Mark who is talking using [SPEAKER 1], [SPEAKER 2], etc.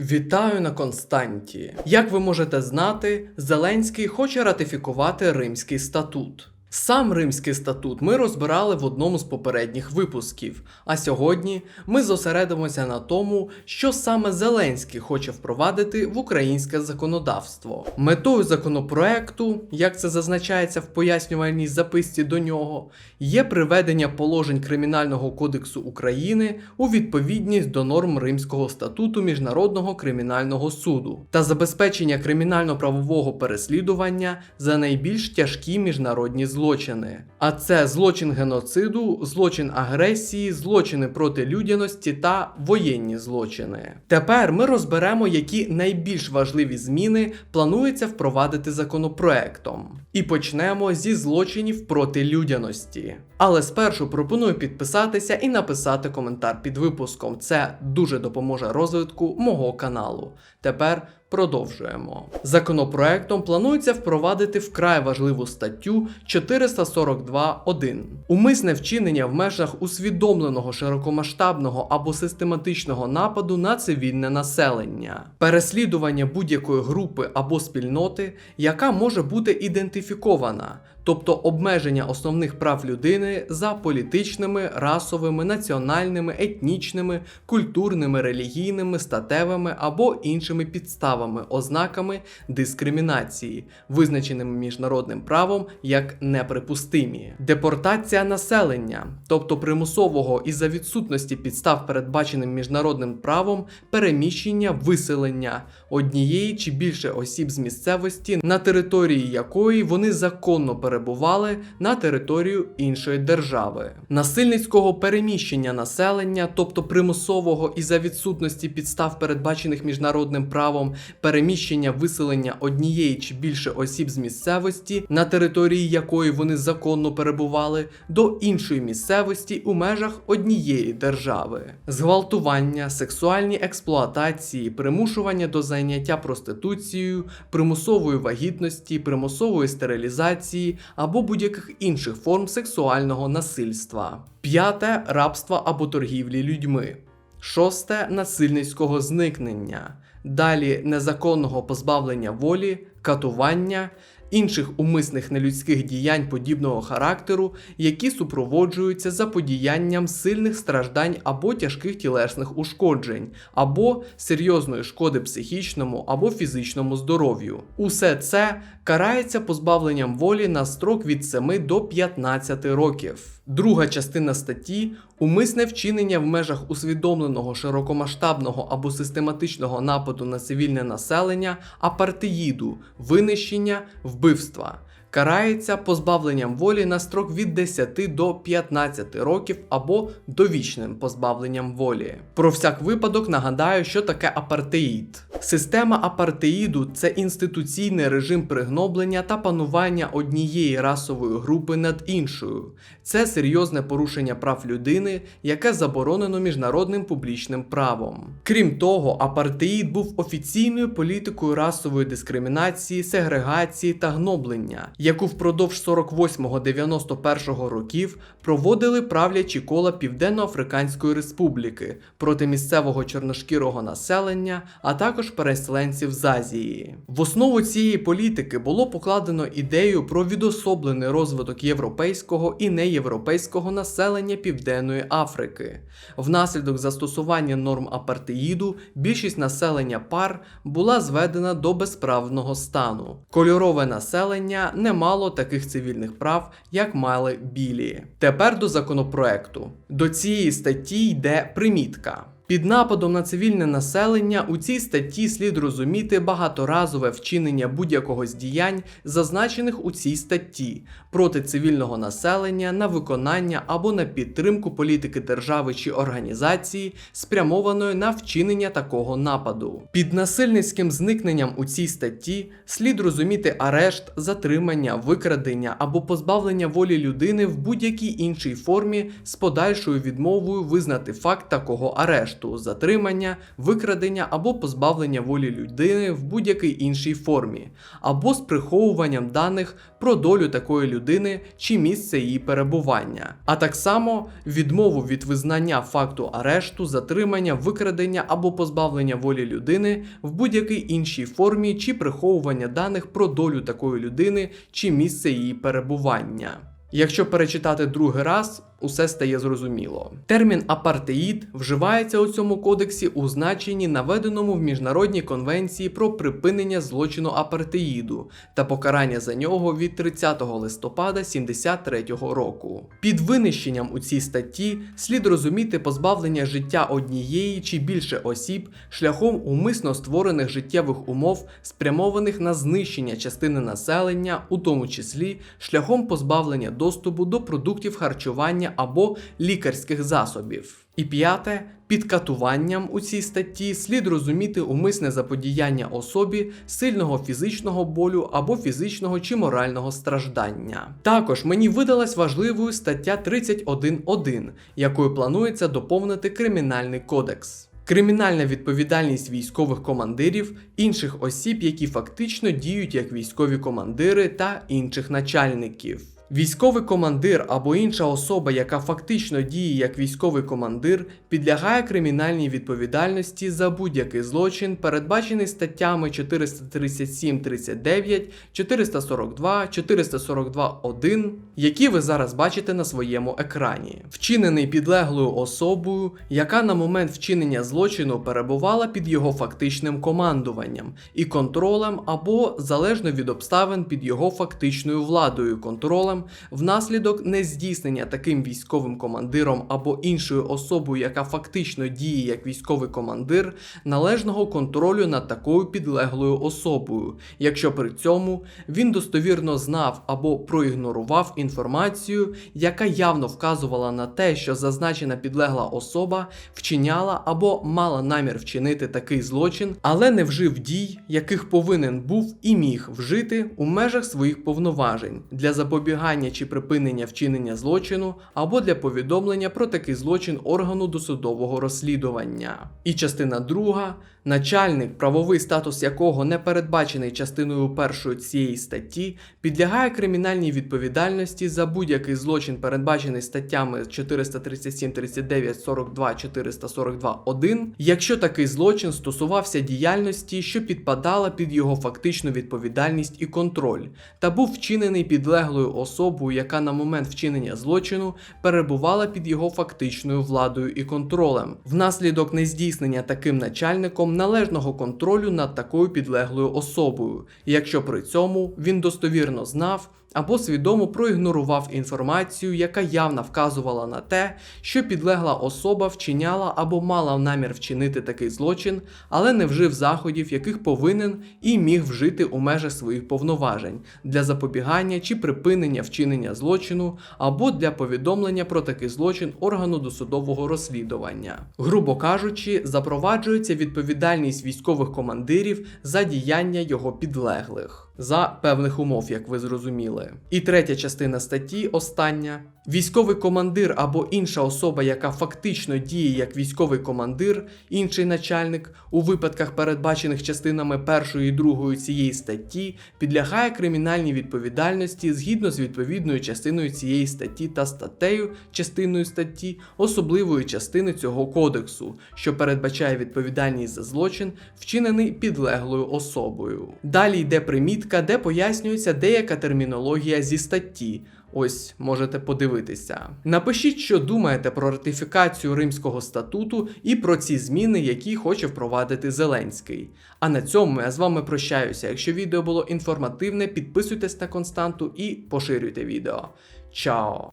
[SPEAKER 1] Вітаю на Константі. Як ви можете знати, Зеленський хоче ратифікувати Римський статут. Сам Римський статут ми розбирали в одному з попередніх випусків. А сьогодні ми зосередимося на тому, що саме Зеленський хоче впровадити в українське законодавство. Метою законопроекту, як це зазначається в пояснювальній записці до нього, є приведення положень Кримінального кодексу України у відповідність до норм Римського статуту Міжнародного кримінального суду та забезпечення кримінально-правового переслідування за найбільш тяжкі міжнародні злочини. А це злочин геноциду, злочин агресії, злочини проти людяності та воєнні злочини. Тепер ми розберемо, які найбільш важливі зміни планується впровадити законопроектом. І почнемо зі злочинів проти людяності. Але спершу пропоную підписатися і написати коментар під випуском. Це дуже допоможе розвитку мого каналу. Тепер продовжуємо. Законопроектом планується впровадити вкрай важливу статтю 442.1. Умисне вчинення в межах усвідомленого широкомасштабного або систематичного нападу на цивільне населення, переслідування будь-якої групи або спільноти, яка може бути ідентифікована, тобто обмеження основних прав людини за політичними, расовими, національними, етнічними, культурними, релігійними, статевими або іншими підставами, ознаками дискримінації, визначеними міжнародним правом як неприпустимі, депортація населення, тобто примусового із-за відсутності підстав, передбаченим міжнародним правом, переміщення, виселення однієї чи більше осіб з місцевості, на території якої вони законно перебували на територію іншої держави, насильницького переміщення населення, тобто примусового із-за відсутності підстав, передбачених міжнародним правом, переміщення виселення однієї чи більше осіб з місцевості, на території якої вони законно перебували, до іншої місцевості у межах однієї держави, зґвалтування, сексуальні експлуатації, примушування до заняття проституцією, примусової вагітності, примусової стерилізації або будь-яких інших форм сексуального насильства. П'яте рабства або торгівлі людьми. Шосте насильницького зникнення. Далі незаконного позбавлення волі, катування, інших умисних нелюдських діянь подібного характеру, які супроводжуються заподіянням сильних страждань або тяжких тілесних ушкоджень, або серйозної шкоди психічному або фізичному здоров'ю. Усе це карається позбавленням волі на строк від 7 до 15 років. Друга частина статті умисне вчинення в межах усвідомленого широкомасштабного або систематичного нападу на цивільне населення, апартеїду, винищення, вбивства вбивства. Карається позбавленням волі на строк від 10 до 15 років або довічним позбавленням волі. Про всяк випадок нагадаю, що таке апартеїд. Система апартеїду це інституційний режим пригноблення та панування однієї расової групи над іншою. Це серйозне порушення прав людини, яке заборонено міжнародним публічним правом. Крім того, апартеїд був офіційною політикою расової дискримінації, сегрегації та гноблення, яку впродовж 48-91 років проводили правлячі кола Південно-Африканської Республіки проти місцевого чорношкірого населення, а також переселенців з Азії. В основу цієї політики було покладено ідею про відособлений розвиток європейського і неєвропейського населення Південної Африки. Внаслідок застосування норм апартеїду більшість населення пар була зведена до безправного стану. Кольорове населення не мало таких цивільних прав, як мали білі. Тепер до законопроекту. До цієї статті йде примітка. Під нападом на цивільне населення у цій статті слід розуміти багаторазове вчинення будь-якого з діянь, зазначених у цій статті, проти цивільного населення на виконання або на підтримку політики держави чи організації, спрямованої на вчинення такого нападу. Під насильницьким зникненням у цій статті слід розуміти арешт, затримання, викрадення або позбавлення волі людини в будь-якій іншій формі з подальшою відмовою визнати факт такого арешту арешту, затримання, викрадення або позбавлення волі людини в будь-якій іншій формі, або з приховуванням даних про долю такої людини чи місце її перебування, а так само відмову від визнання факту арешту, затримання, викрадення або позбавлення волі людини в будь-якій іншій формі чи приховування даних про долю такої людини чи місце її перебування. Якщо перечитати другий раз, усе стає зрозуміло. Термін апартеїд вживається у цьому кодексі у значенні, наведеному в Міжнародній конвенції про припинення злочину апартеїду та покарання за нього від 30 листопада 73 року. Під винищенням у цій статті слід розуміти позбавлення життя однієї чи більше осіб шляхом умисно створених життєвих умов, спрямованих на знищення частини населення, у тому числі шляхом позбавлення доступу до продуктів харчування або лікарських засобів. І п'яте, під катуванням у цій статті слід розуміти умисне заподіяння особі сильного фізичного болю або фізичного чи морального страждання. Також мені видалась важливою стаття 31.1, якою планується доповнити кримінальний кодекс. Кримінальна відповідальність військових командирів, інших осіб, які фактично діють як військові командири та інших начальників. Військовий командир або інша особа, яка фактично діє як військовий командир, підлягає кримінальній відповідальності за будь-який злочин, передбачений статтями 437-39, 442, 442.1, які ви зараз бачите на своєму екрані, вчинений підлеглою особою, яка на момент вчинення злочину перебувала під його фактичним командуванням і контролем, або залежно від обставин під його фактичною владою контролем внаслідок нездійснення таким військовим командиром або іншою особою, яка фактично діє як військовий командир, належного контролю над такою підлеглою особою, якщо при цьому він достовірно знав або проігнорував інформацію, яка явно вказувала на те, що зазначена підлегла особа вчиняла або мала намір вчинити такий злочин, але не вжив дій, яких повинен був і міг вжити у межах своїх повноважень. Для запобігання чи припинення вчинення злочину або для повідомлення про такий злочин органу досудового розслідування. І частина друга начальник, правовий статус якого не передбачений частиною першої цієї статті, підлягає кримінальній відповідальності за будь-який злочин, передбачений статтями 437, 39, 42, 442, 1, якщо такий злочин стосувався діяльності, що підпадала під його фактичну відповідальність і контроль, та був вчинений підлеглою особою, яка на момент вчинення злочину перебувала під його фактичною владою і контролем, внаслідок нездійснення таким начальником належного контролю над такою підлеглою особою, якщо при цьому він достовірно знав або свідомо проігнорував інформацію, яка явно вказувала на те, що підлегла особа вчиняла або мала намір вчинити такий злочин, але не вжив заходів, яких повинен і міг вжити у межах своїх повноважень для запобігання чи припинення вчинення злочину, або для повідомлення про такий злочин органу досудового розслідування. Грубо кажучи, запроваджується відповідальність військових командирів за діяння його підлеглих. За певних умов, як ви зрозуміли. І третя частина статті, остання. Військовий командир або інша особа, яка фактично діє як військовий командир, інший начальник, у випадках, передбачених частинами першої і другої цієї статті, підлягає кримінальній відповідальності згідно з відповідною частиною цієї статті та статтею частиною статті особливої частини цього кодексу, що передбачає відповідальність за злочин, вчинений підлеглою особою. Далі йде примітка, де пояснюється деяка термінологія зі статті. Ось можете подивитися. Напишіть, що думаєте про ратифікацію Римського статуту і про ці зміни, які хоче впровадити Зеленський. А на цьому я з вами прощаюся. Якщо відео було інформативне, підписуйтесь на константу і поширюйте відео. Чао!